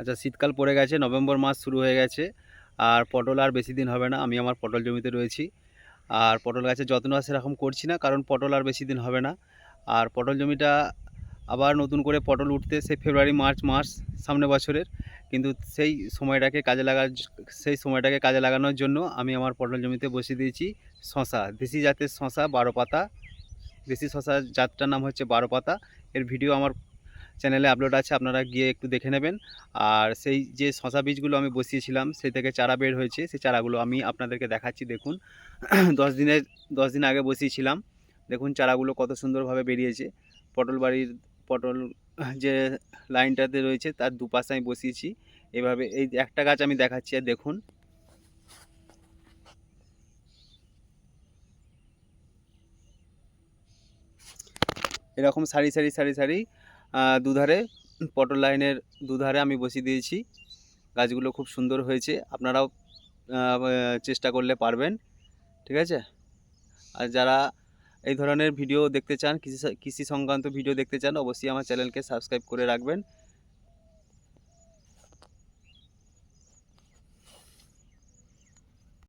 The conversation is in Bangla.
আচ্ছা শীতকাল পড়ে গেছে, নভেম্বর মাস শুরু হয়ে গেছে, আর পটল আর বেশি দিন হবে না, আমি আমার পটল জমিতে রয়েছি। আর পটল গাছের যত্ন সেরকম করছি না, কারণ পটল আর বেশি দিন হবে না। আর পটল জমিটা আবার নতুন করে পটল উঠতে, সেই ফেব্রুয়ারি, মার্চ, মাস, সামনে বছরের, কিন্তু সেই সময়টাকে কাজে লাগা, সেই সময়টাকে কাজে লাগানোর জন্য আমি আমার পটল জমিতে বসিয়ে দিয়েছি শশা দেশি জাতের শশা বারো পাতা। দেশি শশা জাতটার নাম হচ্ছে বারো পাতা। এর ভিডিও আমার চ্যানেলে আপলোড আছে, আপনারা গিয়ে একটু দেখে নেবেন। আর সেই যে শশা বীজগুলো আমি বসিয়েছিলাম, সেই থেকে চারা বের হয়েছে, সেই চারাগুলো আমি আপনাদেরকে দেখাচ্ছি, দেখুন। দশ দিনের, দশ দিন আগে বসিয়েছিলাম। দেখুন চারাগুলো কত সুন্দরভাবে বেরিয়েছে। পটল বাড়ির, পটল যে লাইনটাতে রয়েছে, তার দুপাশে আমি বসিয়েছি। এভাবে এই একটা গাছ আমি দেখাচ্ছি, আর দেখুন। এরকম সারি সারি সারি সারি দুধারে, পটল লাইনের দুধারে আমি বসিয়ে দিয়েছি। গাছগুলো খুব সুন্দর হয়েছে। আপনারাও চেষ্টা করলে পারবেন, ঠিক আছে? আর যারা এই ধরনের ভিডিও দেখতে চান, কৃষি কৃষি সংক্রান্ত ভিডিও দেখতে চান, অবশ্যই আমার চ্যানেলকে সাবস্ক্রাইব করে রাখবেন।